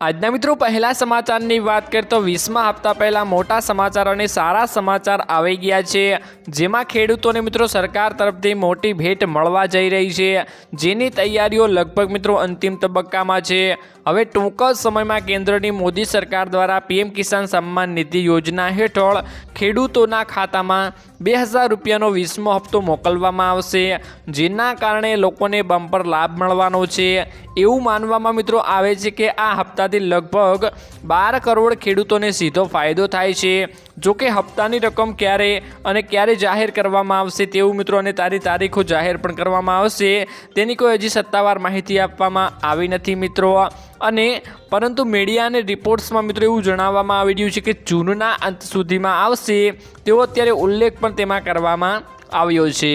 આજના મિત્રો, પહેલા સમાચારની વાત કરીએ તો વીસમા હપ્તા પહેલાં મોટા સમાચાર અને સારા સમાચાર આવી ગયા છે. જેમાં ખેડૂતોને મિત્રો, સરકાર તરફથી મોટી ભેટ મળવા જઈ રહી છે. જેની તૈયારીઓ લગભગ મિત્રો, અંતિમ તબક્કામાં છે. હવે ટૂંક જ સમયમાં કેન્દ્રની મોદી સરકાર દ્વારા પીએમ કિસાન સન્માન નિધિ યોજના હેઠળ ખેડૂતોના ખાતામાં બે હજાર રૂપિયાનો વીસમો હપ્તો મોકલવામાં આવશે, જેના કારણે લોકોને બમ્પર લાભ મળવાનો છે. એવું માનવામાં મિત્રો આવે છે કે આ હપ્તાથી લગભગ બાર કરોડ ખેડૂતોને સીધો ફાયદો થાય છે. જો કે હપ્તાની રકમ ક્યારે અને ક્યારે જાહેર કરવામાં આવશે તેવું મિત્રો અને તારી તારીખો જાહેર પણ કરવામાં આવશે. તેની કોઈ હજી સત્તાવાર માહિતી આપવામાં આવી નથી મિત્રો. અને પરંતુ મીડિયા અને રિપોર્ટ્સમાં મિત્રો એવું જણાવવામાં આવી રહ્યું છે કે જૂનના અંત સુધીમાં આવશે તેવો અત્યારે ઉલ્લેખ પણ તેમાં કરવામાં આવ્યો છે.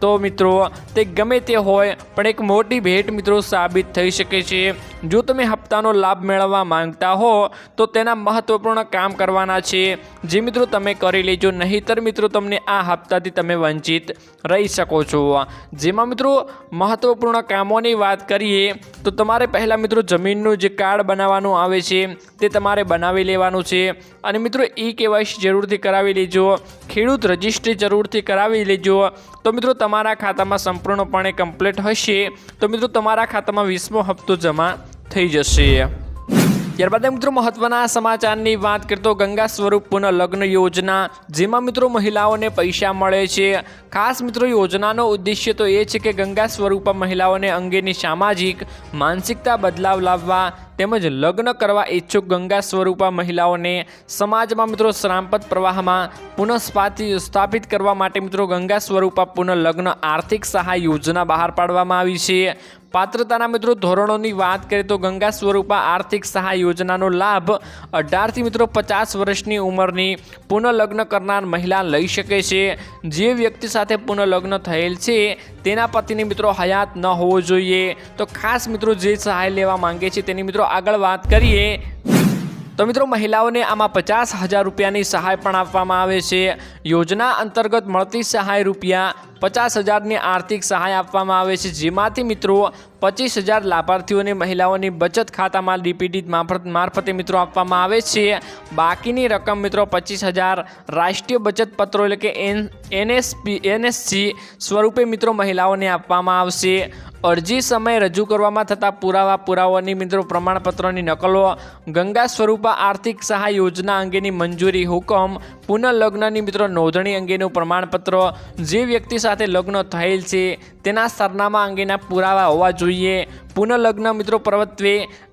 તો મિત્રો, તે ગમે તે હોય, પણ એક મોટી ભેટ મિત્રો સાબિત થઈ શકે છે. જો તમે હપ્તાનો લાભ મેળવવા માંગતા હો, તો તેના મહત્વપૂર્ણ કામ કરવાના છે. જે મિત્રો તમે કરી લેજો, નહીંતર મિત્રો તમને આ હપ્તાથી તમે વંચિત રહી શકો છો. જેમાં મિત્રો, મહત્વપૂર્ણ કામોની વાત કરીએ, તો તમારે પહેલાં મિત્રો જમીનનું જે કાર્ડ બનાવવાનું આવે છે, તે તમારે બનાવી લેવાનું છે. અને મિત્રો, ઈ કેવાયસી જરૂરથી કરાવી લેજો. ખેડૂત રજિસ્ટ્રી જરૂરથી કરાવી લેજો. તો મિત્રો તમારા ખાતામાં સંપૂર્ણપણે કમ્પ્લીટ હશે તો મિત્રો તમારા ખાતામાં વીસમો હપ્તો જમા થઈ જશે. ત્યારબાદ મિત્રો મહત્વના સમાચારની વાત કરતો ગંગા સ્વરૂપ પુનઃ લગ્ન યોજના, જેમાં મિત્રો મહિલાઓને પૈસા મળે છે. ખાસ મિત્રો યોજનાનો ઉદ્દેશ્ય તો એ છે કે ગંગા સ્વરૂપ મહિલાઓને અંગેની સામાજિક, માનસિકતા બદલાવ લાવવા તેમજ લગ્ન કરવા ઈચ્છુક ગંગા સ્વરૂપા મહિલાઓને સમાજમાં મિત્રો શ્રામપત પ્રવાહમાં પુનઃ સ્થાપિત સ્થાપિત કરવા માટે મિત્રો ગંગા સ્વરૂપા પુનઃ લગ્ન આર્થિક સહાય યોજના બહાર પાડવામાં આવી છે. પાત્રતાના મિત્રો, ધોરણોની વાત કરીએ તો ગંગા સ્વરૂપા આર્થિક સહાય યોજનાનો લાભ અઢારથી મિત્રો પચાસ વર્ષની ઉંમરની પુનઃલગ્ન કરનાર મહિલા લઈ શકે છે. જે વ્યક્તિ સાથે પુનઃલગ્ન થયેલ છે, તેના પતિની મિત્રો હયાત ન હોવો જોઈએ. તો ખાસ મિત્રો જે સહાય લેવા માંગે છે, તેની મિત્રો આગળ વાત કરીએ. તો મિત્રો, મહિલાઓને આમાં પચાસ હજાર રૂપિયાની સહાય પણ આપવામાં આવે છે. યોજના અંતર્ગત મળતી સહાય રૂપિયા પચાસ હજારની આર્થિક સહાય આપવામાં આવે છે. જેમાંથી મિત્રો, પચીસ હજાર લાભાર્થીઓને મહિલાઓની બચત ખાતામાં ડીપીડી મારફત મિત્રો આપવામાં આવે છે. બાકીની રકમ મિત્રો, પચીસ હજાર રાષ્ટ્રીય બચત પત્રો એટલે કે એન એનએસપી એનએસસી સ્વરૂપે મિત્રો મહિલાઓને આપવામાં આવશે. અરજી સમયે રજૂ કરવામાં થતા પુરાવા, પુરાવાની મિત્રો પ્રમાણપત્રોની નકલો, ગંગા સ્વરૂપા આર્થિક સહાય યોજના અંગેની મંજૂરી હુકમ, પુનઃલગ્નની મિત્રો નોંધણી અંગેનું પ્રમાણપત્ર, જે વ્યક્તિ સાથે લગ્ન થયેલ છે, તેના સરનામા અંગેના પુરાવા હોવા જોઈએ. પુનઃલગ્ન મિત્રો પ્રવત્વે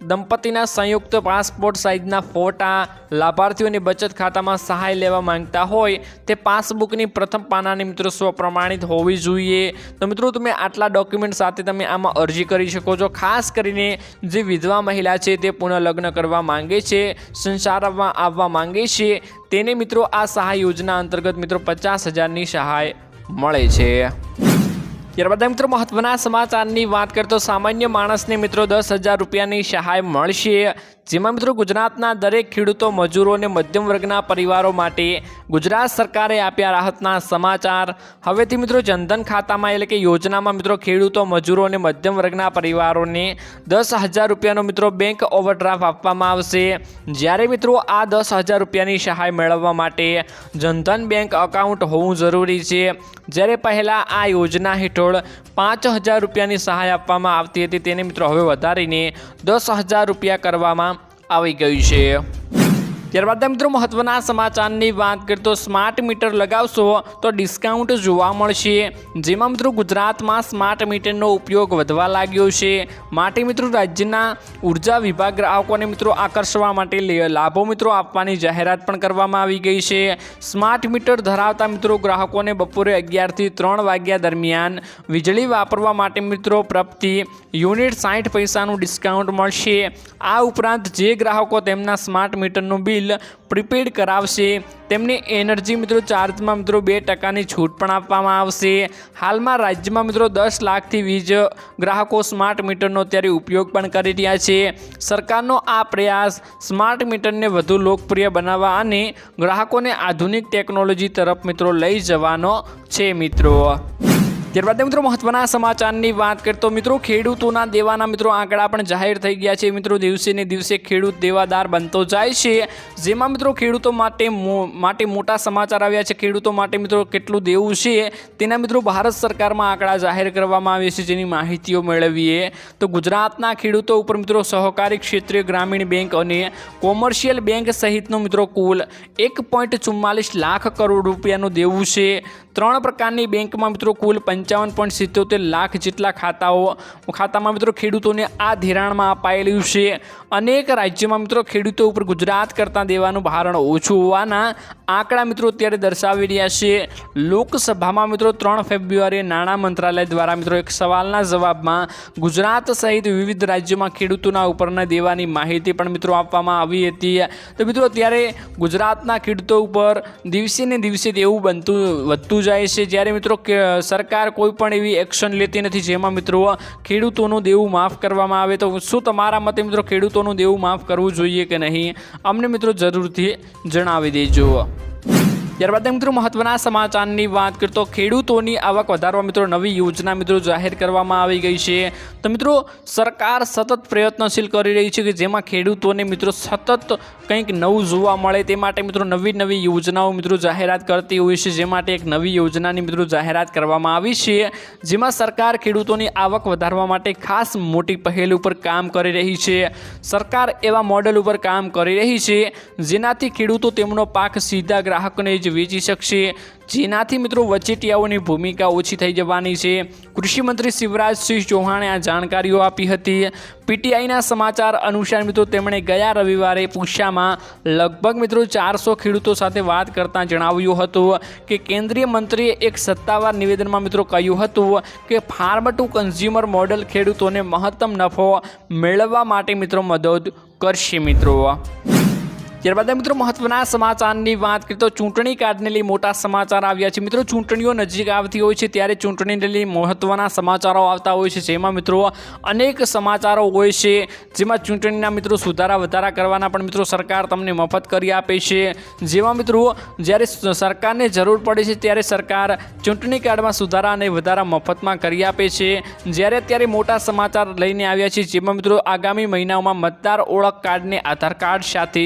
દંપતીના સંયુક્ત પાસપોર્ટ સાઇઝના ફોટા લાભાર્થીઓની બચત ખાતામાં સહાય લેવા માંગતા હોય તે પાસબુકની પ્રથમ પાનાની મિત્રો સ્વપ્રમાણિત હોવી જોઈએ. તો મિત્રો તમે આટલા ડોક્યુમેન્ટ સાથે તમે આમાં અરજી કરી શકો છો. ખાસ કરીને જે વિધવા મહિલા છે તે પુનઃલગ્ન કરવા માંગે છે સંસારમાં આવવા માંગે છે, તેને મિત્રો આ સહાય યોજના અંતર્ગત મિત્રો પચાસ હજારની સહાય મળે છે. ત્યારબાદ મિત્રો મહત્વના સમાચારની વાત કરતો સામાન્ય માણસને મિત્રો દસ હજાર રૂપિયાની સહાય મળશે. જેમાં મિત્રો ગુજરાતના દરેક ખેડૂતો, મજૂરો અને મધ્યમ વર્ગના પરિવારો માટે ગુજરાત સરકારે આપ્યા રાહતના સમાચાર. હવેથી મિત્રો જનધન ખાતામાં એટલે કે યોજનામાં મિત્રો ખેડૂતો, મજૂરો અને મધ્યમ વર્ગના પરિવારોને દસ હજાર રૂપિયાનો મિત્રો બેંક ઓવરડ્રાફ્ટ આપવામાં આવશે. જ્યારે મિત્રો આ દસ હજાર રૂપિયાની સહાય મેળવવા માટે જનધન બેંક એકાઉન્ટ હોવું જરૂરી છે. જ્યારે પહેલાં આ યોજના હેઠળ પાંચ હજાર રૂપિયાની સહાય આપવામાં આવતી હતી, તેને મિત્રો હવે વધારીને દસ હજાર રૂપિયા કરવામાં આવી ગયું છે ત્યારબાદ મિત્રો, મહત્વના સમાચારની વાત કરીએ તો સ્માર્ટ મીટર લગાવશો તો ડિસ્કાઉન્ટ જોવા મળશે. જેમાં મિત્રો ગુજરાતમાં સ્માર્ટ મીટરનો ઉપયોગ વધવા લાગ્યો છે. માટે મિત્રો રાજ્યના ઊર્જા વિભાગ ગ્રાહકોને મિત્રો આકર્ષવા માટે લાભો મિત્રો આપવાની જાહેરાત પણ કરવામાં આવી ગઈ છે. સ્માર્ટ મીટર ધરાવતા મિત્રો ગ્રાહકોને બપોરે અગિયારથી ત્રણ વાગ્યા દરમિયાન વીજળી વાપરવા માટે મિત્રો પ્રતિ યુનિટ સાઠ પૈસાનું ડિસ્કાઉન્ટ મળશે. આ ઉપરાંત જે ગ્રાહકો તેમના સ્માર્ટ મીટરનું બિલ બિલ પ્રીપેડ કરાવશે. તેમને એનર્જી મિત્રો ચાર્જમાં મિત્રો બે ટકાની છૂટ પણ આપવામાં આવશે. હાલમાં રાજ્યમાં મિત્રો દસ લાખથી વીજ ગ્રાહકો સ્માર્ટ મીટરનો અત્યારે ઉપયોગ પણ કરી રહ્યા છે. સરકારનો આ પ્રયાસ સ્માર્ટ મીટરને વધુ લોકપ્રિય બનાવવા અને ગ્રાહકોને આધુનિક ટેકનોલોજી તરફ મિત્રો લઈ જવાનો છે મિત્રો. ત્યારબાદ મિત્રો મહત્વના સમાચારની વાત કરતો મિત્રો ખેડૂતોના દેવાના મિત્રો આંકડા પણ જાહેર થઈ ગયા છે. મિત્રો દિવસે ને દિવસે ખેડૂત દેવાદાર બનતો જાય છે. જેમાં મિત્રો ખેડૂતો માટે માટે મોટા સમાચાર આવ્યા છે. ખેડૂતો માટે મિત્રો કેટલું દેવું છે તેના મિત્રો ભારત સરકારમાં આંકડા જાહેર કરવામાં આવ્યા છે જેની માહિતીઓ મેળવીએ તો ગુજરાતના ખેડૂતો ઉપર મિત્રો સહકારી ક્ષેત્રે ગ્રામીણ બેંક અને કોમર્શિયલ બેંક સહિતનો મિત્રો કુલ એક ચુમ્માલીસ લાખ કરોડ રૂપિયાનું દેવું છે. ત્રણ પ્રકારની બેંકમાં મિત્રો કુલ પંચાવન પોઈન્ટ સિત્તોતેર લાખ જેટલા ખાતાઓ, ખાતામાં મિત્રો ખેડૂતોને આ ધિરાણમાં અપાયેલું છે. અનેક રાજ્યોમાં મિત્રો ખેડૂતો ઉપર ગુજરાત કરતાં દેવાનું ભારણ ઓછું હોવાના આંકડા મિત્રો અત્યારે દર્શાવી રહ્યા છે. લોકસભામાં મિત્રો ત્રણ ફેબ્રુઆરીએ નાણાં મંત્રાલય દ્વારા મિત્રો એક સવાલના જવાબમાં ગુજરાત સહિત વિવિધ રાજ્યોમાં ખેડૂતોના ઉપરના દેવાની માહિતી પણ મિત્રો આપવામાં આવી હતી. તો મિત્રો અત્યારે ગુજરાતના ખેડૂતો ઉપર દિવસે ને દિવસે દેવું બનતું વધતું જાય છે. જ્યારે મિત્રો સરકાર કોઈ પણ એવી એક્શન લેતી નથી જેમાં મિત્રો ખેડૂતોનું દેવું માફ કરવામાં આવે તો શું તમારા મતે મિત્રો ખેડૂતોનું દેવું માફ કરવું જોઈએ કે નહીં? અમને મિત્રો જરૂરથી જણાવી દેજો. ત્યારબાદ મિત્રો મહત્વના સમાચારની વાત કરતો ખેડૂતોની આવક વધારવા મિત્રો નવી યોજના મિત્રો જાહેર કરવામાં આવી ગઈ છે. તો મિત્રો, સરકાર સતત પ્રયત્નશીલ કરી રહી છે કે જેમાં ખેડૂતોને મિત્રો સતત કંઈક નવું જોવા મળે તે માટે મિત્રો નવી નવી યોજનાઓ મિત્રો જાહેરાત કરતી હોય છે, જે માટે એક નવી યોજનાની મિત્રો જાહેરાત કરવામાં આવી છે. જેમાં સરકાર ખેડૂતોની આવક વધારવા માટે ખાસ મોટી પહેલ ઉપર કામ કરી રહી છે. સરકાર એવા મોડેલ ઉપર કામ કરી રહી છે, જેનાથી ખેડૂતો તેમનો પાક સીધા ગ્રાહકને જ વેચી શકશે. જેનાથી મિત્રો વચેટિયાઓની ભૂમિકા ઓછી થઈ જવાની છે. કૃષિમંત્રી શિવરાજસિંહ ચૌહાણે આ જાણકારીઓ આપી હતી. પીટીઆઈના સમાચાર અનુસાર મિત્રો તેમણે ગયા રવિવારે પૂછામાં લગભગ મિત્રો ચારસો ખેડૂતો સાથે વાત કરતાં જણાવ્યું હતું કે કેન્દ્રીય મંત્રીએ એક સત્તાવાર નિવેદનમાં મિત્રો કહ્યું હતું કે ફાર્મ ટુ કન્ઝ્યુમર મોડલ ખેડૂતોને મહત્તમ નફો મેળવવા માટે મિત્રો મદદ કરશે મિત્રો. ત્યારબાદ મિત્રો મહત્વના સમાચારની વાત કરીએ તો ચૂંટણી કાર્ડને લઈ મોટા સમાચાર આવ્યા છે. મિત્રો ચૂંટણીઓ નજીક આવતી હોય છે ત્યારે ચૂંટણીને લઈ મહત્વના સમાચારો આવતા હોય છે. જેમાં મિત્રો અનેક સમાચારો હોય છે. જેમાં ચૂંટણીના મિત્રો સુધારા વધારા કરવાના પણ મિત્રો સરકાર તમને મફત કરી આપે છે. જેમાં મિત્રો જ્યારે સરકારને જરૂર પડે છે ત્યારે સરકાર ચૂંટણી કાર્ડમાં સુધારા અને વધારા મફતમાં કરી આપે છે. જ્યારે અત્યારે મોટા સમાચાર લઈને આવ્યા છે. જેમાં મિત્રો આગામી મહિનાઓમાં મતદાર ઓળખ કાર્ડને આધાર કાર્ડ સાથે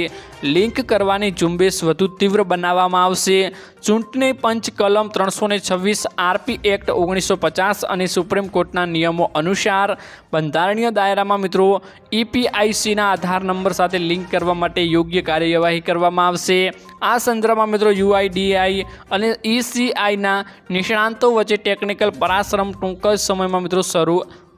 લિંક કરવાની ઝુંબેશ વધુ તીવ્ર બનાવવામાં આવશે. ચૂંટણી પંચ કલમ ત્રણસો ને છવ્વીસ આરપી એક્ટ ઓગણીસો પચાસ અને સુપ્રીમ કોર્ટના નિયમો અનુસાર બંધારણીય દાયરામાં મિત્રો ઈપીઆઈસીના આધાર નંબર સાથે લિંક કરવા માટે યોગ્ય કાર્યવાહી કરવામાં આવશે. આ સંદર્ભમાં મિત્રો યુઆઈડીઆઈ અને ઈસીઆઈના નિષ્ણાંતો વચ્ચે ટેકનિકલ પરાશ્રમ ટૂંક જ સમયમાં મિત્રો શરૂ